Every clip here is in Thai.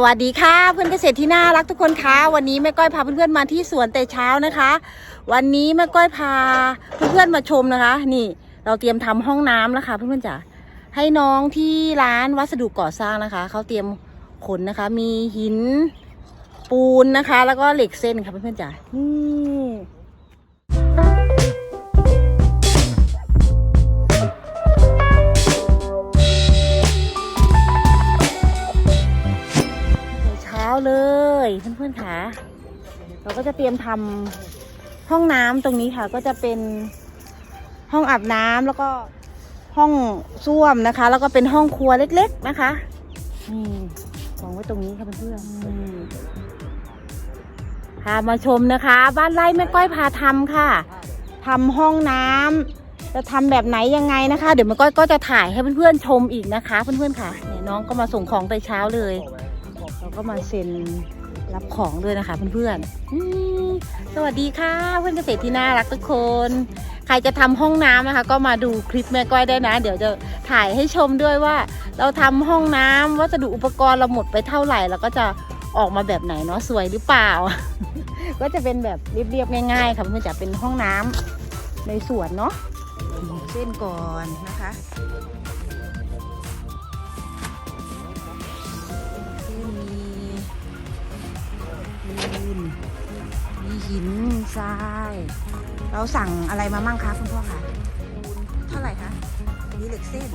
สวัสดีค่ะเพื่อนเกษตรที่น่ารักทุกคนคะวันนี้แม่ก้อยพาเพื่อนๆมาที่สวนแต่เช้านะคะ วันนี้แม่ก้อยพาเพื่อนๆมาชมนะคะ นี่ เราเตรียมทำห้องน้ำแล้วค่ะเพื่อนๆจ๋าให้น้องที่ร้านวัสดุก่อสร้างนะคะเขาเตรียมขนนะคะ มีหินปูนนะคะ แล้วก็เหล็กเส้นค่ะเพื่อนๆจ๋านี่ อนๆค่ะ เราก็จะเตรียมทำห้องน้ำตรงนี้ค่ะ ก็จะเป็นห้องอาบน้ำแล้วก็ห้องส้วมนะคะ แล้วก็เป็นห้องครัวเล็ก ๆนะคะนี่วางไว้ตรงนี้ค่ะเพื่อนๆอืมพามาชมนะคะ บ้านไร่แม่ก้อยพาทำค่ะทำห้องน้ำจะทำแบบไหนยังไงนะคะ เดี๋ยวแม่ก้อยก็จะถ่ายให้เพื่อนๆชมอีกนะคะ เพื่อนๆค่ะเนี่ยน้องก็มาส่งของแต่เช้าเลยเราก็มาเซ็น รับของด้วยนะคะเพื่อนๆสวัสดีค่ะ เพื่อนเกษตรที่น่ารักทุกคน ใครจะทำห้องน้ำนะคะ ก็มาดูคลิปแม่ก้อยได้นะ เดี๋ยวจะถ่ายให้ชมด้วยว่า เราทำห้องน้ำวัสดุอุปกรณ์เราหมดไปเท่าไหร่เราก็จะออกมาแบบไหนเนาะสวยหรือเปล่า ก็จะเป็นแบบเรียบๆง่ายๆค่ะเพื่อนจะเป็นห้องน้ำในสวนเนาะเส้นก่อนนะคะ น มีหินทราย เราสั่งอะไรมามั่งคะคุณพ่อคะปูนเท่าไหร่คะนี่เหล็กเส้นเ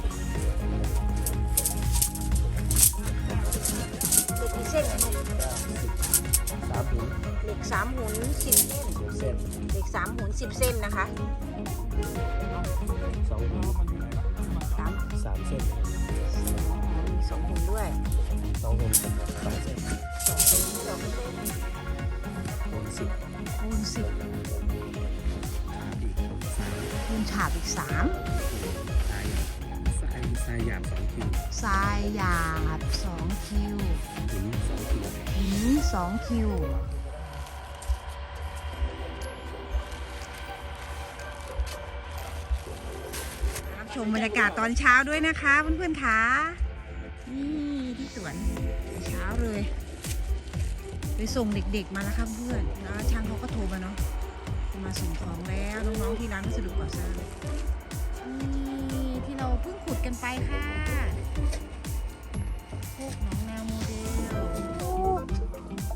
หล็กกี่เส้นเนี่ยสามถุงเหล็กสามหุนสิบเส้น เส้นเหล็กสามหุนสิบเส้นนะคะสองถุงสามสามเส้นมีสองหุนด้วยสองถุงสองเส้นสองหุนสองเส้น ถุงสิบคูณสิบอีกสามคูณฉาบอีกสามทรายทรายยหยาบสองคิวทรายหยาบสองคิวหินสองคิวหินสองคิวรับชมบรรยากาศตอนเช้าด้วยนะคะเพื่อนๆค่ะนี่ที่สวนเช้าเลย ส่งเด็กๆมาแล้วครับเพื่อนแล้วช่างเขาก็โทรมาเนาะมาส่งของแล้วน้องๆที่ร้านวัสดุก่อสร้างนี่ที่เราเพิ่งขุดกันไปค่ะพวกน้องแนาโมเดล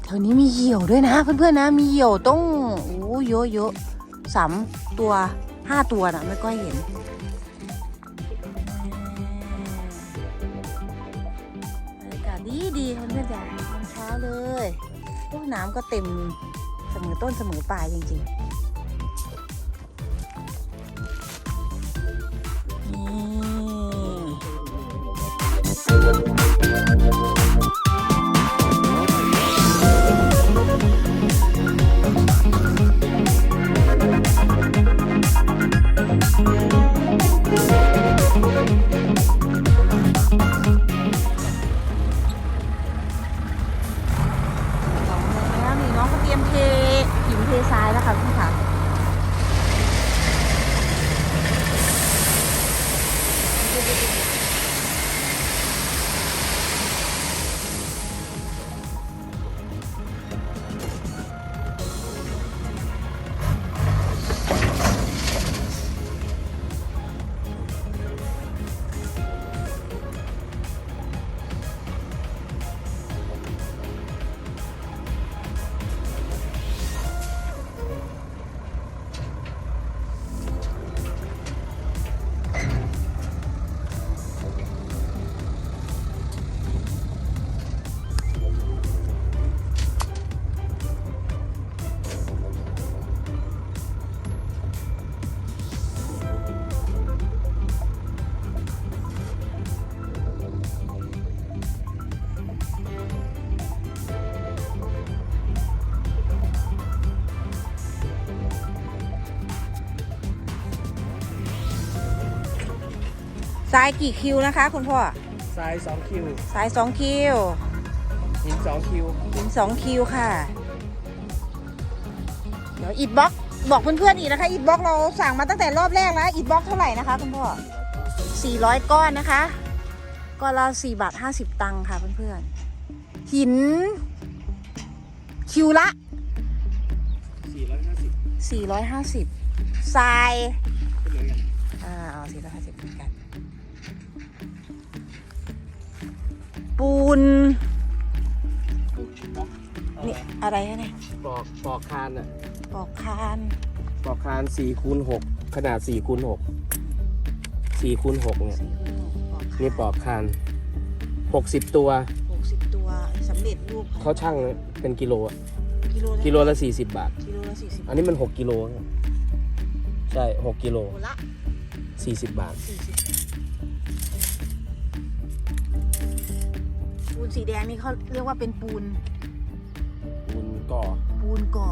แถวนี้มีเหี่ยวด้วยนะ เพื่อนๆนะมีเหี่ยวต้องโอ้เยอะเยอะๆสามตัวห้าตัวนะไม่ก็เห็น น้ำก็เต็มเสมอต้นเสมอปลายจริงๆนี่ ทรายกี่คิวนะคะ คุณพ่อทรายสองคิวทรายสองคิวหินสองคิวหินสองคิวค่ะ เดี๋ยวอิดบล็อกบอกเพื่อนๆอีกนะคะอิดบล็อกเราสั่งมาตั้งแต่รอบแรกแล้วอิดบล็อกเท่าไหร่นะคะคุณพ่อ400 ก้อนนะคะก้อนละ4บาท50 ตังค์ค่ะเพื่อนๆหิน คิวละ 450 450ทรายก็เหมือนกันอ่าเอา450เหมือนกัน ปูน นี่อะไรนะเนี่ยปอกปอกคานอะปอกคานปอกคาน4คูณ6ขนาด4คูณ6 4คูณ6เนี่ยสี่คูณหกปอกคานนี่ปอกคาน60ตัว60ตัวสำเร็จรูปเขาช่างเป็นกิโลอะกิโลละกิโลละ40บาท กิโลละ40อันนี้มัน6กิโลนะใช่6กิโลโลละ40บาท40 ปูนสีแดงนี่เขาเรียกว่าเป็นปูน ปูนก่อ ปูนก่อ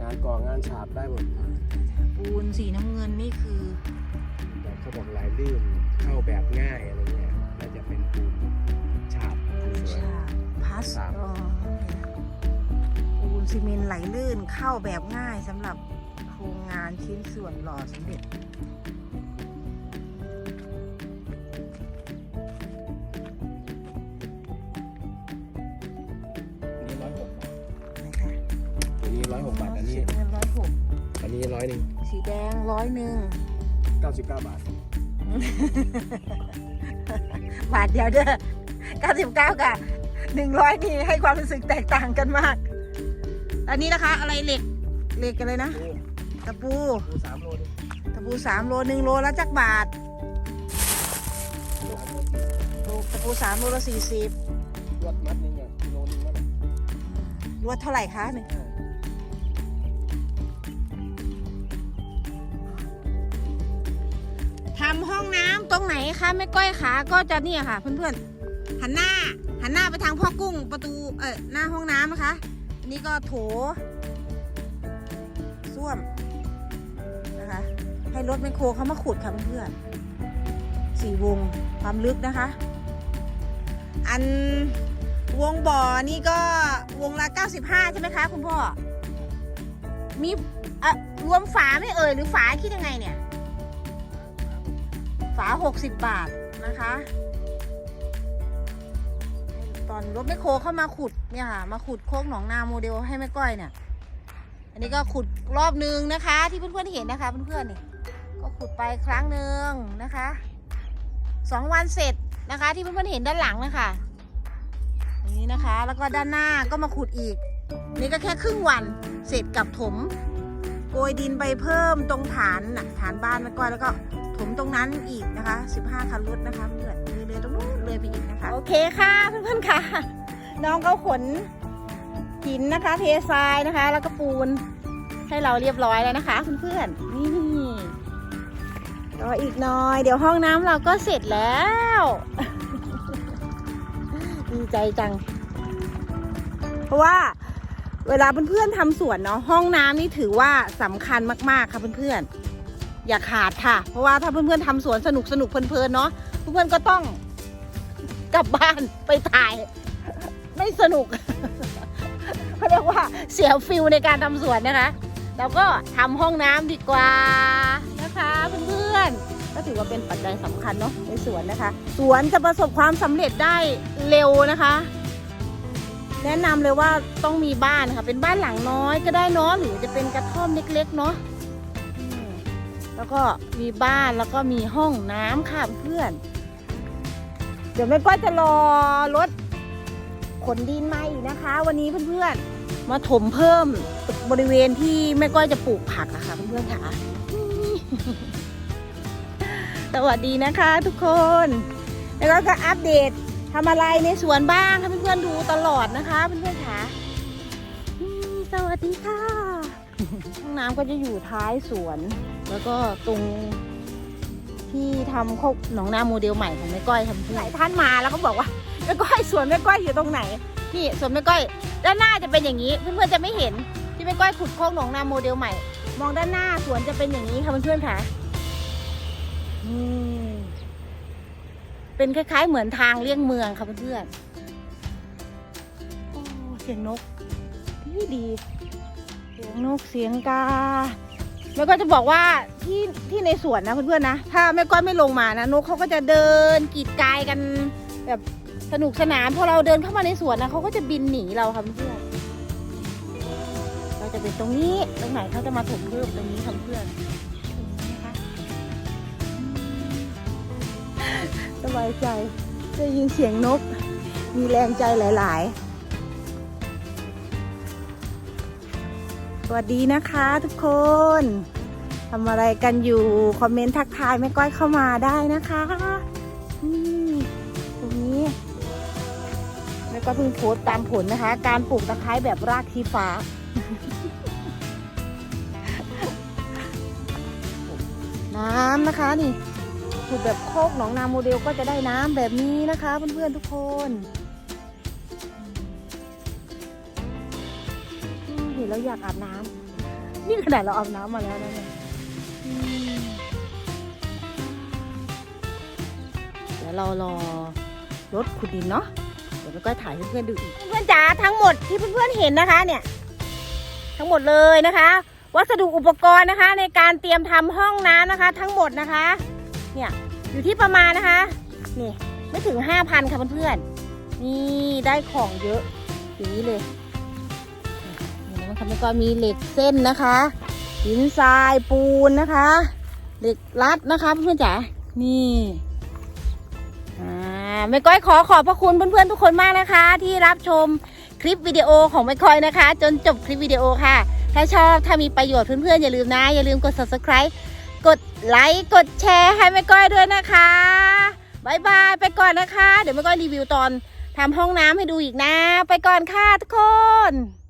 งานก่องานฉาบได้หมดปูนสีน้ำเงินนี่คือแต่เขาบอกลายลื่นเข้าแบบง่ายอะไรเงี้ยน่าจะเป็นปูนฉาบปูนสวยฉาบพัสครับอ๋อปูนซีเมนต์ไหลลื่นเข้าแบบง่ายสำหรับโครงงานชิ้นส่วนหล่อสำเร็จ อันนี้ร้อยหนึ่งสีแดงร้อยหนึ่งเก้าสิบเก้าบาท บาทเดียวเด้อ99กับ100 นี่ให้ความรู้สึกแตกต่างกันมาก อันนี้นะคะ อะไรเหล็กเหล็กกันเลยนะนี่ตะปู ปูสามโลนี่ตะปูสามโลหนึ่งโลละจักบาทสามโลโลตะปูสามโลละสี่สิบยอดมัดหนึงเนี่ยกิโลนึงนั่นแหละรวดเท่าไหร่คะหนึ่ง ทำห้องน้ำตรงไหนคะแม่ก้อยขาก็จะเนี่ยค่ะ เพื่อนๆหันหน้าหันหน้าไปทางพ่อกุ้งประตูเออหน้าห้องน้ำนะคะอันนี้ก็โถส้วมนะคะ ให้รถแมคโครเขามาขุดค่ะเพื่อนๆสี่วงความลึกนะคะ อันวงบ่อนี่ก็วงละ 95 ใช่ไหมคะ คุณพ่อ มีอรวมฝาไม่เอ่ยหรือฝาคิดยังไงเนี่ย ฝา 60 บาทนะคะ ตอนรถแมคโครเข้ามาขุดเนี่ยค่ะ มาขุดโคกหนองนาโมเดลให้แม่ก้อยเนี่ย อันนี้ก็ขุดรอบนึงนะคะ ที่เพื่อนๆเห็นนะคะเพื่อนๆนี่ก็ขุดไปครั้งหนึ่งนะคะสองวันเสร็จนะคะ ที่เพื่อนๆเห็นด้านหลังนะคะนี้นะคะ แล้วก็ด้านหน้าก็มาขุดอีก นี่ก็แค่ครึ่งวันเสร็จกับถมโกยดินไปเพิ่มตรงฐานน่ะฐานบ้านแม่ก้อยแล้วก็ ถมตรงนั้นอีกนะคะ 15 คันรถนะคะเพื่อนเลยเลยตรงนู้นเลยไปอีกนะคะ โอเคค่ะเพื่อนๆค่ะ น้องก็ขนหินนะคะ เททรายนะคะ แล้วก็ปูนให้เราเรียบร้อยแล้วนะคะเพื่อนๆนี่รออีกหน่อย เดี๋ยวห้องน้ำเราก็เสร็จแล้ว ดีใจจัง เพราะว่าเวลาเพื่อนๆทำสวนเนาะห้องน้ำนี่ถือว่าสำคัญมากๆค่ะเพื่อนๆ อย่าขาดค่ะ เพราะว่าถ้าเพื่อนๆทำสวนสนุกสนุกเพลินๆเนาะเพื่อนๆก็ต้องกลับบ้านไปถ่าย ไม่สนุกเขาเรียกว่าเสียฟิลในการทำสวนนะคะเราก็ทำห้องน้ำดีกว่านะคะเพื่อนๆก็ถือว่าเป็นปัจจัยสำคัญเนาะในสวนนะคะ สวนจะประสบความสำเร็จได้เร็วนะคะ แนะนำเลยว่าต้องมีบ้านค่ะ เป็นบ้านหลังน้อยก็ได้เนาะหรือจะเป็นกระท่อมเล็กๆเนาะ แล้วก็มีบ้านแล้วก็มีห้องน้ำค่ะเพื่อน เดี๋ยวแม่ก้อยจะรอรถขนดินมาอีกนะคะ วันนี้เพื่อนๆ มาถมเพิ่มบริเวณที่แม่ก้อยจะปลูกผักอะคะ่ะเพื่อนๆค่ะ สวัสดีนะคะทุกคนแล้วก็ก็อัปเดตทำอะไรในสวนบ้างให้เพื่อนๆดูตลอดนะคะเพื่อนๆค่ะสวัสดีค่ะห้องน้ำก็จะอยู่ท้ายสวน แล้วก็ตรงที่ทำโคกหนองนาโมเดลใหม่ของแม่ก้อยทำหลายท่านมาแล้วก็บอกว่าแม่ก้อยสวนแม่ก้อยอยู่ตรงไหนนี่สวนแม่ก้อย ด้านหน้าจะเป็นอย่างนี้เพื่อนๆจะไม่เห็นที่แม่ก้อยขุดโคกหนองนาโมเดลใหม่ มองด้านหน้าสวนจะเป็นอย่างนี้ค่ะเพื่อนๆค่ะเป็นคล้ายๆ เหมือนทางเลี่ยงเมืองค่ะเพื่อนๆเสียงนกดีดีเสียงนกเสียงกา แม่ก็จะบอกว่าที่ที่ในสวนนะเพื่อนๆนะ ถ้าแม่ก้อยไม่ลงมานะนกเขาก็จะเดินกีดกายกันแบบสนุกสนานพอเราเดินเข้ามาในสวนนะเขาก็จะบินหนีเราค่ะเพื่อนเราจะเป็นตรงนี้ตรงไหนเขาจะมาถมเพิ่มตรงนี้ค่ะเพื่อนสบายใจได้ยินเสียงนก มีแรงใจหลาย ๆ สวัสดีนะคะทุกคนทำอะไรกันอยู่ คอมเมนต์ทักทายแม่ก้อยเข้ามาได้นะคะนี่ตรงนี้แม่ก้อยเพิ่งโพสต์ตามผลนะคะ การปลูกตะไคร้แบบรากชี้ฟ้าน้ำนะคะนี่ปลูกแบบโคกหนองนาโมเดลก็จะได้น้ำแบบนี้นะคะเพื่อนๆทุกคน เห็นแล้วอยากอาบน้ำนี่ขนาดเราอาบน้ำมาแล้วนะเนี่ยอืมเดี๋ยวเรารอรถขุดดินเนาะเดี๋ยวเราก็ถ่ายให้เพื่อนๆดูอีกเพื่อนๆจ๋าทั้งหมดที่เพื่อนๆเห็นนะคะเนี่ย ทั้งหมดเลยนะคะ วัสดุอุปกรณ์นะคะ ในการเตรียมทำห้องน้ำนะคะ ทั้งหมดนะคะ เนี่ยอยู่ที่ประมาณนะคะนี่ไม่ถึงห้าพันค่ะเพื่อนๆนี่ได้ของเยอะอย่างนี้เลย นะคะแล้วก็มีเหล็กเส้นนะคะ หินทรายปูนนะคะ เหล็กรัดนะคะเพื่อนๆจ๋านี่อ่าแม่ก้อยขอขอบพระคุณเพื่อนๆทุกคนมากนะคะ ที่รับชมคลิปวิดีโอของแม่ก้อยนะคะ จนจบคลิปวิดีโอค่ะ ถ้าชอบถ้ามีประโยชน์เพื่อนๆอย่าลืมนะ อย่าลืมกด subscribe กดไลค์กดแชร์ให้แม่ก้อยด้วยนะคะบายบายไปก่อนนะคะ เดี๋ยวแม่ก้อยรีวิวตอนทำห้องน้ำให้ดูอีกนะ ไปก่อนค่ะทุกคน